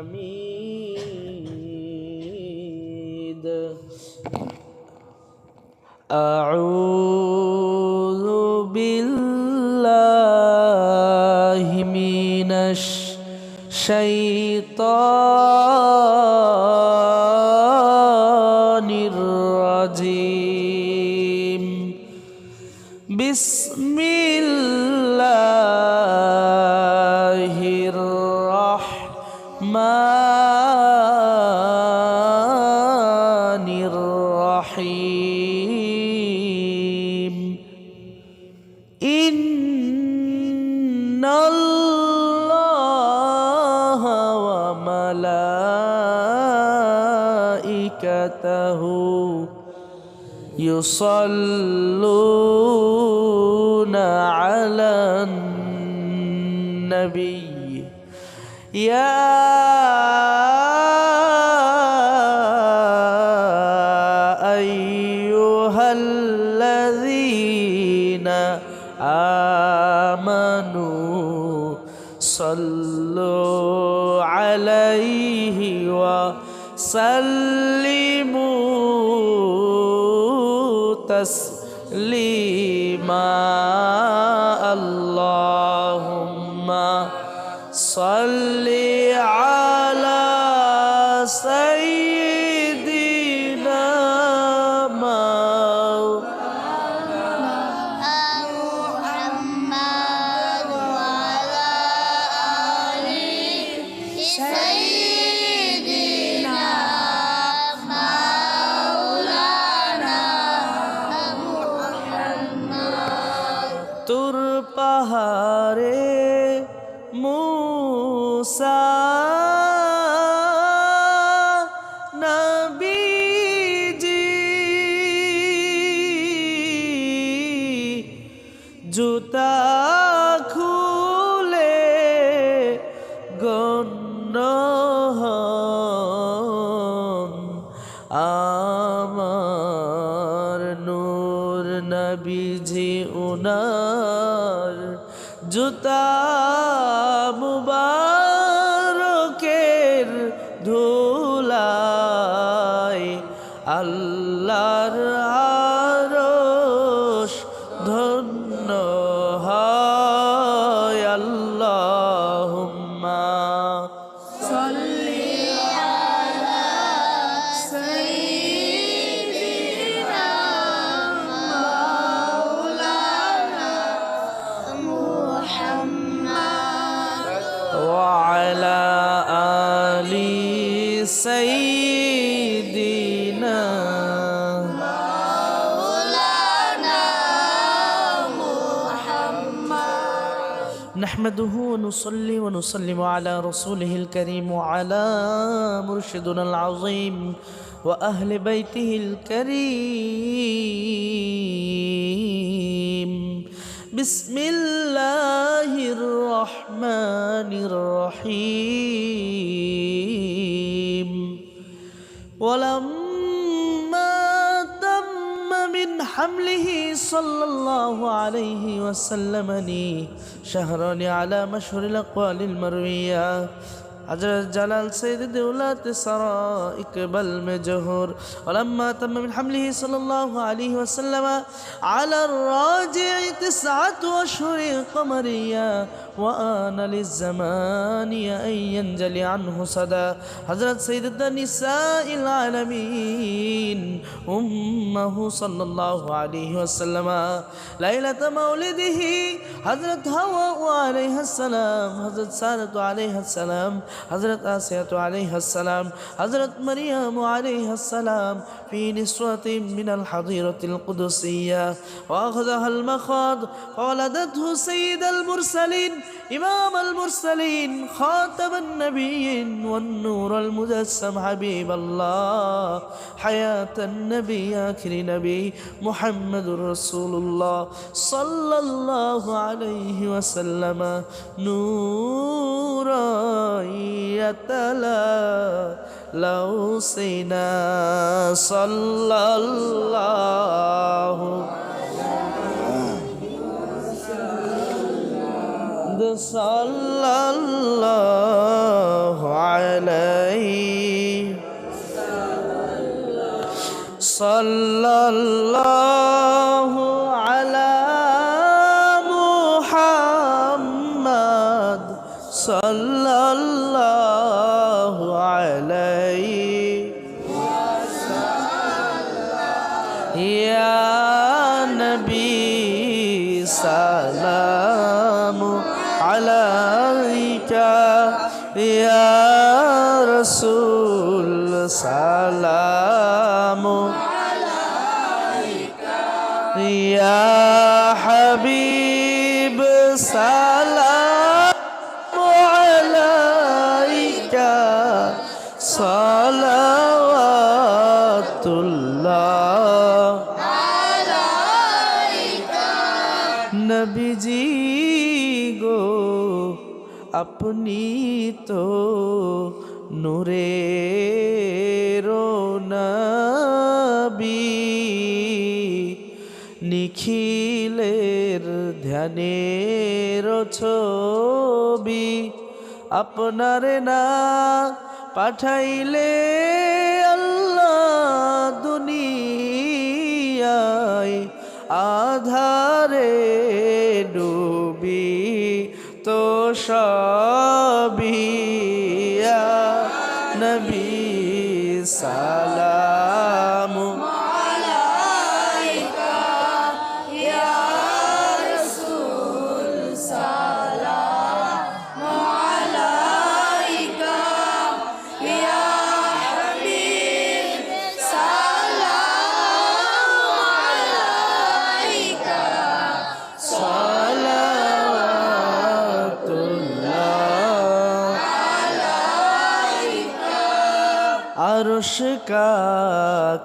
حميد أعوذ بالله من الشيطان الرجيم بسم الرحمن الرحيم. إن الله وملائكته يصلون وسلموا تسليما نحمده ونصلي ونسلم على رسوله الكريم وعلى مرشدنا العظيم وأهل بيته الكريم. بسم الله الرحمن الرحيم. ولما حمله صلى الله عليه وسلم لي شهران على مشهور الأقوال المروية. حضرت جلال سيد دولات سراء إقبال مجهور ولما تم من حمله صلى الله عليه وسلم على الراجع تسعة أشهر قمرية وآن للزمان أن ينجلي عنه صدى. حضرت سيدة نساء العالمين أمه صلى الله عليه وسلم. ليلة مولده حضرت هواء عليها السلام حضرت سارة عليها السلام حضرت آسیت علیہ السلام حضرت مریم علیہ السلام في نسوة من الحظيرة القدسية. وأخذها المخاض فولدته سيد المرسلين إمام المرسلين خاتم النبيين والنور المجسم حبيب الله حياة النبي آخر نبي محمد رسول الله صلى الله عليه وسلم. نورا يتلا لوسنا صلى الله صلى الله عليه صلى الله নবীজি গো আপনি তো নূরে নবী। নিখিলের ধ্যানের ছবি আপনার না পাঠাইলে আল্লাহ দুনিয়ায় আধারে ডুবি তো সবিয়া নবী সালামু।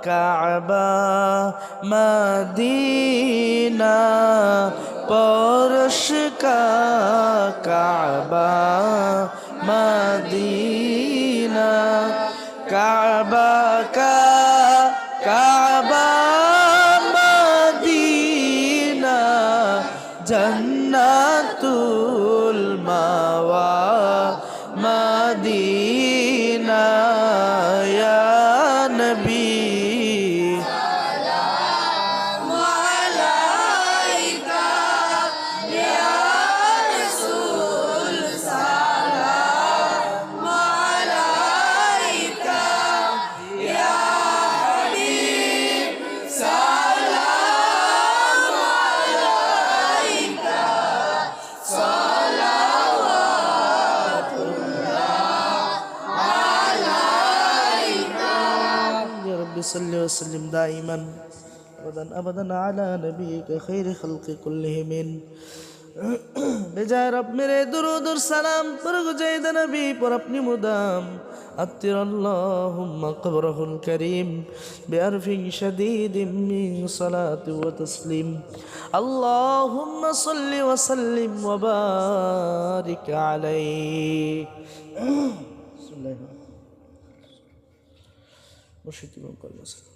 কাবা মদিনা পরশ কাবা মদিনা কাবা কা কাবা মদিনা জন্নাতুল মাওয়া। أبدا আলা على نبيك خير خلق كلهم বেজায় রব মেরে দুরুদুর সালাম পরগ জয় দনবি পর আপনি মুদাম। আত্তির আল্লাহুম্মা কবরহুল করিম বি আরফি শাদীদিম মিন সালাতি ওয়া তাসলিম। আল্লাহুম্মা সাল্লি ওয়া সাল্লিম ওয়া বারিক আলাইহি সুবহানাল্লাহ মুশিতিম কলমাসা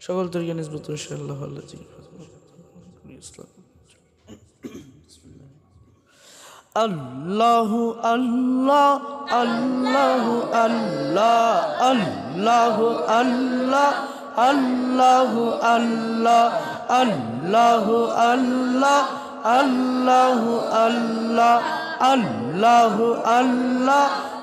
সকল তরিকা নিসবত ইনশাআল্লাহ, আল্লাহ আল্লাহ আল্লাহ আল্লাহ আল্লাহ আল্লাহ আল্লাহ আল্লাহ আল্লাহ আল্লাহ আল্লাহ আল্লাহ আল্লাহ আল্লাহ আল্লাহ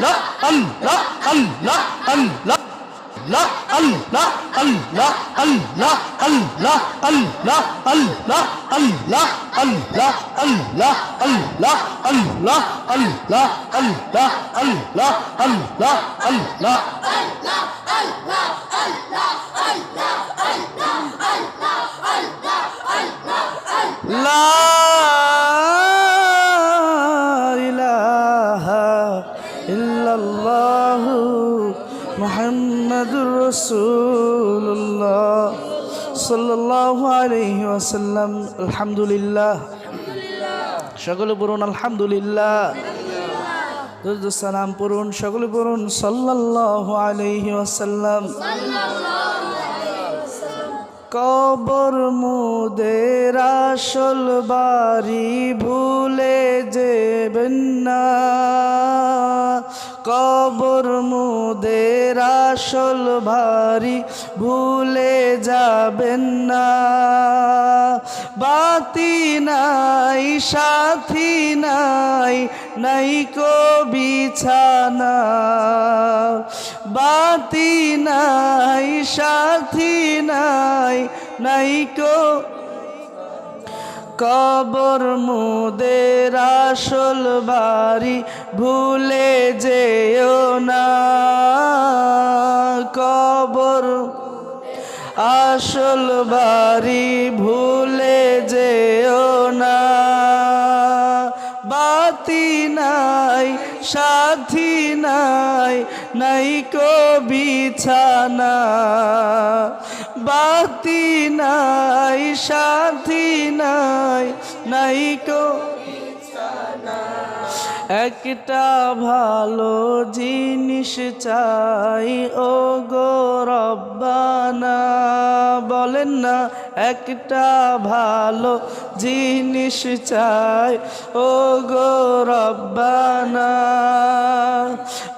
আল্লাহ আল্লাহ আল্লাহ আল্লাহ আল্লাহ আল্লাহ আল্লাহ আল্লাহ আল্লাহ আল্লাহ আল্লাহ আল্লাহ আল্লাহ আল্লাহ আল্লাহ আল্লাহ আল্লাহ লা ইলাহা ইল্লাল্লাহ মুহাম্মাদুর রাসূলুল্লাহ সাল্লাল্লাহু আলাইহি ওয়াসাল্লাম। আলহামদুলিল্লাহ। সকলে পড়ুন আলহামদুলিল্লাহ। সালাম পড়ুন সকলে পড়ুন সাল্লাল্লাহু আলাইহি ওয়াসাল্লাম। কবর মুদের আসল বাড়ি ভুলে যেবেন না। কবর মুদের আসল ভারী ভুলে যাবেন না। বাতি নাই, সাথী নাই নাই কো বিছানা। বাতি নাই, সাথী নাই নাই কো কবর মুদের আসল বাড়ি, ভুলে যেও না। কবর আসল বাড়ি, ভুলে যেও না। বাতি নাই, সাথী নাই নাই কো বিছানা। বাতি নাই সাথী নাই নাই কো একটা ভালো জিনিস চাই ও গো রব্বানা। বলেন না, একটা ভালো জিনিস চাই ও গো রব্বানা।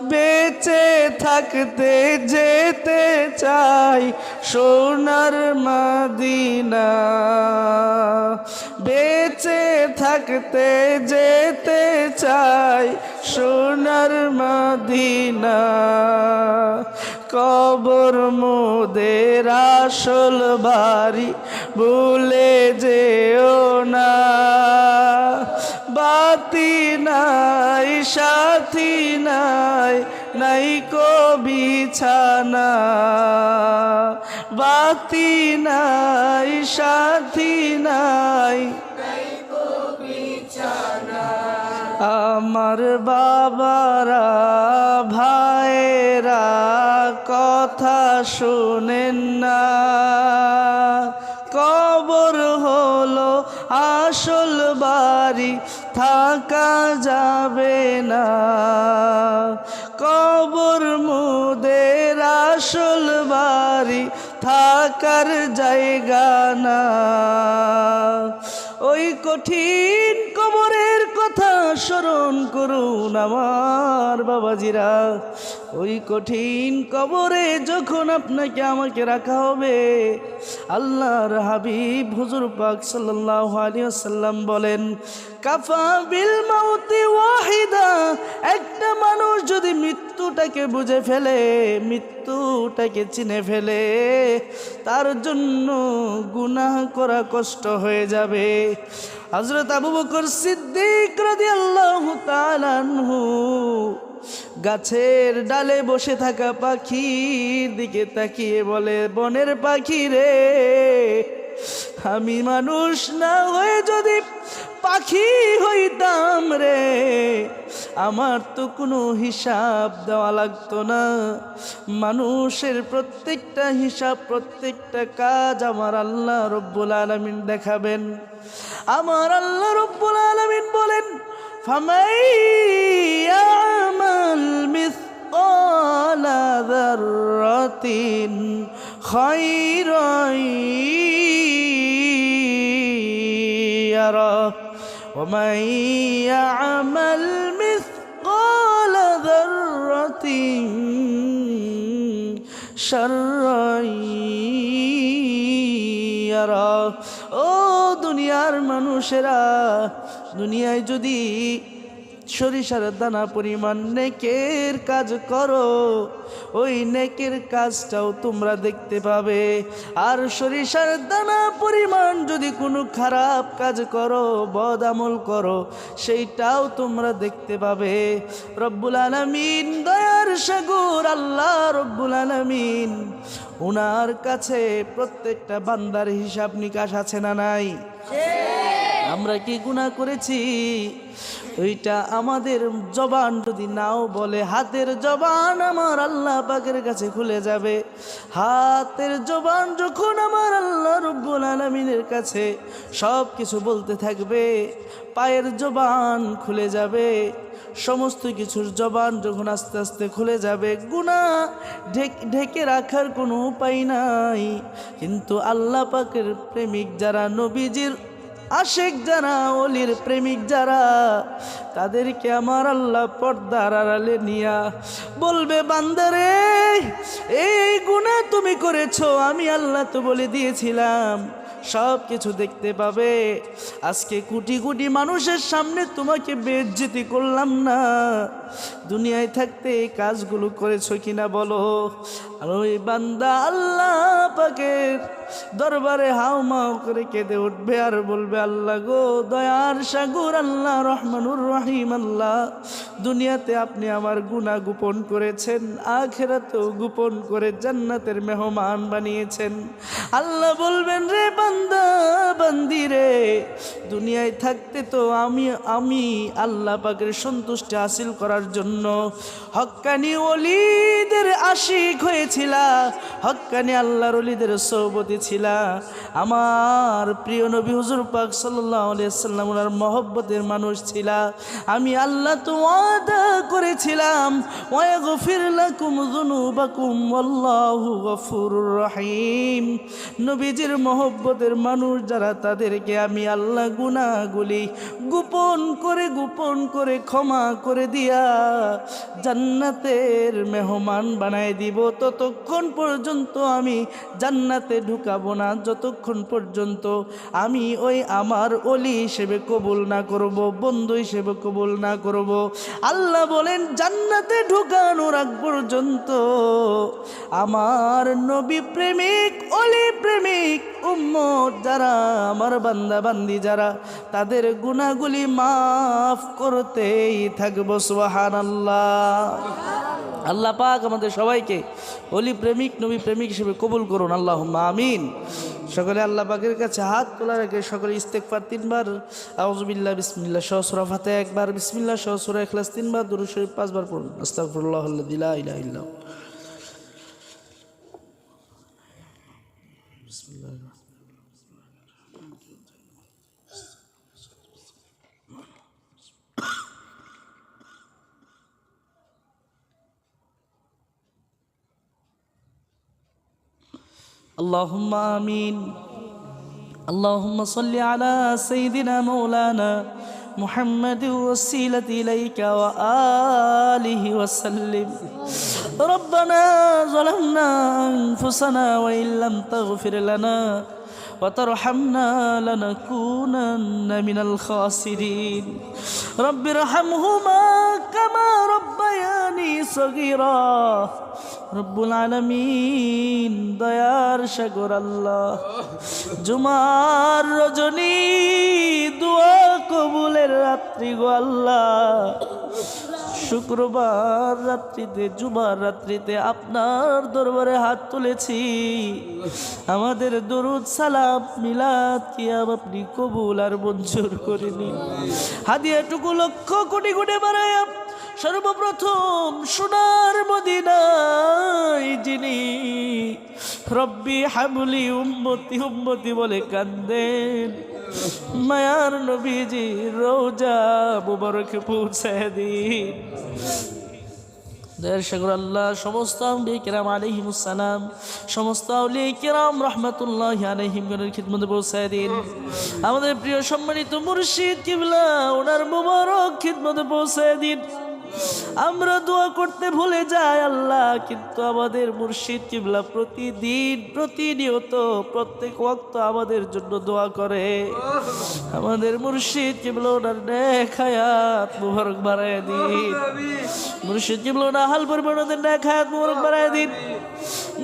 বেঁচে থাকতে যেতে চাই সোনার মাদিনা। বেঁচে থাকতে যেতে চাই সোনার মাদিনা। কবর মোদের আসল বাড়ি, ভুলে যেও না। বাতি নাই, সাথী নাই নাই কো বিছানা, বাতি নাই, সাথী নাই। আমার বাবারা ভাইরা কথা শুনেন না। কবর হলো আসল বাড়ি, থাকা যাবে না। কবর মুদের আসল বাড়ি, থাকার জায়গা না। ওই কঠিন কবরের কথা স্মরণ করুন আমার বাবাজিরা। ওই কঠিন কবরে যখন আপনাকে আমাকে রাখা হবে, আল্লাহর হাবিব হুজুর পাক সাল্লাল্লাহু আলাইহি ওয়াসাল্লাম বলেন, কাফা বিল মাউতি ওয়াহিদা একটা মানুষ যদি মৃত্যুটাকে বুঝে ফেলে, মৃত্যুটাকে চিনে ফেলে, তার জন্য গুনাহ করা কষ্ট হয়ে যাবে। হজরত আবু বকর সিদ্দিক রাদিয়াল্লাহু তাআলা আনহু গাছের ডালে বসে থাকা পাখির দিকে তাকিয়ে বলে, বনের পাখি রে, আমি মানুষ না হয়ে যদি পাখি হইতাম রে, আমার তো কোনো হিসাব দেওয়া লাগতো না। মানুষের প্রত্যেকটা হিসাব, প্রত্যেকটা কাজ আমার আল্লাহ রব্বুল আলমিন দেখাবেন। আমার আল্লাহ রব্বুল আলমিন বলেন ফামাইয়া يعمل مثقال ذرة خيرا يره ومن يعمل مثقال ذرة شرا يره ও দুনিয়ার মানুষেরা দুনিয়ায় যদি সরিষার দানা পরিমাণ নেকের কাজ করো। ওই নেকের কাজটাও তোমরা দেখতে পাবে। আর সরিষার দানা পরিমাণ যদি কোনো খারাপ কাজ করো বদ আমল করো সেইটাও তোমরা দেখতে পাবে। রব্বুল আলমিন দয়ার সাগর আল্লাহ রব্বুল আলমিন ওনার কাছে প্রত্যেকটা বান্দার হিসাব নিকাশ আছে না নাই? আমরা কি গুনাহ করেছি? ওইটা আমাদের জবান যদি নাও বলে, হাতের জবান আমার আল্লাহ পাকের কাছে খুলে যাবে। হাতের জবান যখন আমার আল্লাহ রব্বুল আলমিনের কাছে সব কিছু বলতে থাকবে, পায়ের জবান খুলে যাবে। সমস্ত কিছুর জবান যখন আস্তে আস্তে খুলে যাবে গুণা ঢেকে রাখার কোনো উপায় নাই। কিন্তু আল্লাহ পাকের প্রেমিক যারা নবীজির আশেক যারা, অলির প্রেমিক যারা, তাদেরকে আমার আল্লাহ পর্দার আড়ালে নিয়া বলবে, বান্দারে, এই গুণা তুমি করেছ, আমি আল্লাহ তো বলে দিয়েছিলাম, সব কিছু দেখতে পাবে। আজকে কোটি কোটি মানুষের সামনে তোমাকে বেজ্জিতি করলাম না। দুনিয়ায় থাকতে কাজগুলো করেছ কিনা বলো? আর ওই বান্দা, আল্লাহ পাকের দরবারে হাও মাও করে কেঁদে উঠবে আর বলবে, আল্লাহ গো, দয়ার সাগর, আল্লাহ রহমানুর রহিম, আল্লাহ। দুনিয়াতে আপনি আমার গুণা গোপন করেছেন, আখেরাতেও গোপন করে জান্নাতের মেহমান বানিয়েছেন। আল্লাহ বলবেন, রে বান্দা, বান্দি রে, দুনিয়ায় থাকতে তো আমি আমি আল্লাহ পাকের সন্তুষ্টি হাসিল করার জন্য হক্কানি অলিদের আশিক হয়েছিলা। হক্কানি আল্লাহর অলিদের সৌবতী ছিলা আমার প্রিয় নবী হুজুর পাক সাল্লাহ সাল্লাম ওনার মহব্বতের মানুষ ছিলা। আমি আল্লাহ তো ওয়াদা করেছিলাম, ওয়াগফির লাকুম যুনুবাকুম আল্লাহু গফুরুর রহিম। নবীজির মহব্বতের মানুষ যারা, তাদেরকে আমি আল্লাহ গুনাহগুলি গোপন করে গোপন করে ক্ষমা করে দিয়া জান্নাতের মেহমান বানায় দিব। ততক্ষণ পর্যন্ত আমি জান্নাতে ঢুকাবো না, যতক্ষণ পর্যন্ত আমি ওই আমার অলি হিসেবে কবুল না করব, বন্ধু হিসেবে কবুল না করব। আল্লাহ বলেন, জান্নাতে ঢুকানোর আগ পর্যন্ত আমার নবী প্রেমিক অলি প্রেমিক, উম্মত যারা, আমার বান্দা বান্দি যারা, তাদের গুণাগুলি মাফ করতেই থাকব সোহান আল্লাহ আল্লাহ পাক আমাদের সবাইকে অলি প্রেমিক, নবী প্রেমিক হিসেবে কবুল করুন আল্লাহ আমিন। সকলে আল্লাহ পাকের কাছে হাত তোলা রেখে সকলে ইস্তেকবার তিনবার আউজবিল্লা বিসমিল্লা সহসুরা ফাতে একবার বিসমিল্লা সহসুরা এখলাস তিনবার দুরু শরীফ পাঁচবার পড়ুন। আস্তাফুল্লাহ দিলা اللهم آمين اللهم صل على سيدنا مولانا محمد وسيلة إليك وآله وسلم ربنا ظلمنا أنفسنا وإن لم تغفر لنا وترحمنا لنكونن من الخاسرين رب ارحمهما كما রব্বায়ানি সগিরা। রব্বুল আলমিন, দয়ার সাগর আল্লাহ। জুমার রজনী দুয়া কবুলের রাত্রি গো আল্লাহ। শুক্রবার রাত্রিতে, জুমার রাত্রিতে আপনার দরবারে হাত তুলেছি। আমাদের দরুদ সালাম, মিলাদ, কিয়াম আপনি কবুল আর মঞ্জুর করেনি হাদিয়াটুকু লক্ষ কোটি কোটি বাড়ায় সর্বপ্রথম সোনার মদিনায় যিনি রব্বি হামলি উম্মতি উম্মতি বলে কান্দেন। মায়ার নবীজি রোজা মুবারকে পৌঁছায় দিন। সমস্ত কিরাম সমস্ত রহমতুল্লাহ দিন। আমাদের প্রিয় সম্মানিত মুর্শিদ কিবলা, ওনার মুবারক খিদমতে পৌঁছায় দিন। আমরা দোয়া করতে ভুলে যাই আল্লাহ, কিন্তু আমাদের মুর্শিদ কিবলা প্রতিদিন, প্রতিনিয়ত, প্রত্যেক ওয়াক্ত আমাদের জন্য দোয়া করে। আমাদের মুর্শিদ কিবলা ওনার নেক হায়াত মুবারক বাড়ায় দিন। মুর্শিদ কিবলা ওনার হাল পরিমাণ ওদের নেক হায়াত মুবারক বাড়ায় দিন।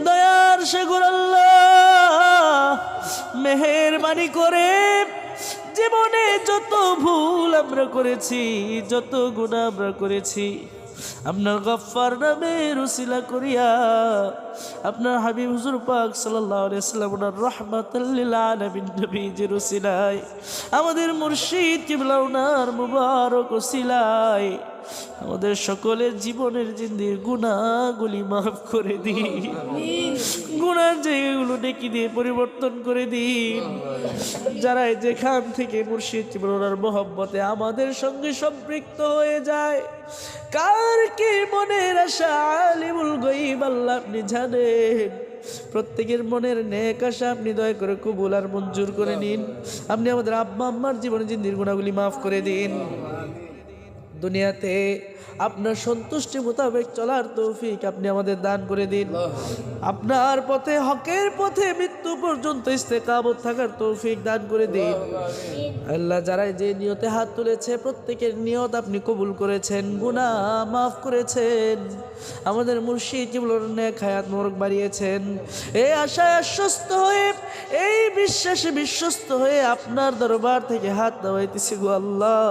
দয়ার সাগর আল্লাহ, মেহেরবানি করে জীবনে যত ভুল আমরা করেছি, যত গুণা আমরা করেছি, আপনার গফার নামে রুসিলা করিয়া, আপনার হাবিব হুজুর পাক সাল্লাম যে রুসিলায়, আমাদের মুর্শিদ কিবলা ওনার মুবারক ওসিলায় আমাদের সকলের জীবনের জিন্দির গুণাগুলি মাফ করে দিন। গুণার জায়গাগুলো ডেকে দিয়ে পরিবর্তন করে দিন। যারা যেখান থেকে মুর্শিদ চিবরার মোহব্বতে আমাদের সঙ্গে সম্পৃক্ত হয়ে যায়, কার কি মনের আশা আলিমুল গইব আল্লাহ আপনি জানেন? প্রত্যেকের মনের নেক আশা আপনি দয়া করে কবুল আর মঞ্জুর করে নিন। আপনি আমাদের আব্বা আম্মার জীবনে জিন্দির গুণাগুলি মাফ করে দিন। দুনিয়াতে আপনার সন্তুষ্টি মোতাবেক চলার তৌফিক আপনি আমাদের দান করে দিন। আপনার পথে, হকের পথে মৃত্যু পর্যন্ত ইস্তেকাবত থাকার তৌফিক দান করে দিন। আল্লাহ যারাই যে নিয়তে হাত তুলেছে, প্রত্যেকের নিয়ত আপনি কবুল করেছেন গুণা মাফ করেছেন। আমাদের মুর্শিদ জীবনের নেক মোরক বাড়িয়েছেন। এ আশায় আশ্বস্ত হয়ে, এই বিশ্বাসে বিশ্বস্ত হয়ে আপনার দরবার থেকে হাত দাওয়াইতেছি গো আল্লাহ।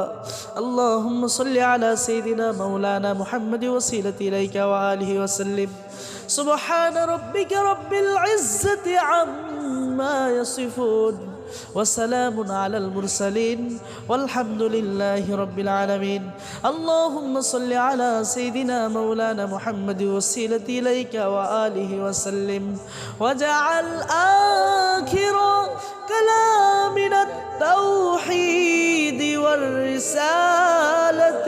আল্লাহ সাল্লাহ আলা সাইদিনা مولانا محمد وسيلة إليك وآله وسلم. سبحان ربك رب العزة عما يصفون وسلام على المرسلين والحمد لله رب العالمين. اللهم صل على سيدنا مولانا محمد وسيلة إليك وآله وسلم. وجعل آخر كلامنا التوحيد والرسالة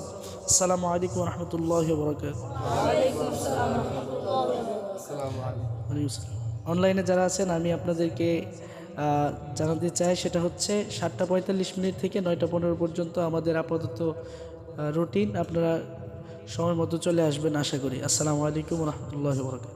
আসসালামু আলাইকুম রহমতুল্লাহ বরকাত অনলাইনে যারা আছেন, আমি আপনাদেরকে জানাতে চাই, সেটা হচ্ছে সাতটা পঁয়তাল্লিশ মিনিট থেকে নয়টা পনেরো পর্যন্ত আমাদের আপাতত রুটিন। আপনারা সময় মতো চলে আসবেন, আশা করি। আসসালামু আলাইকুম রহমতুল্লাহ বরকাত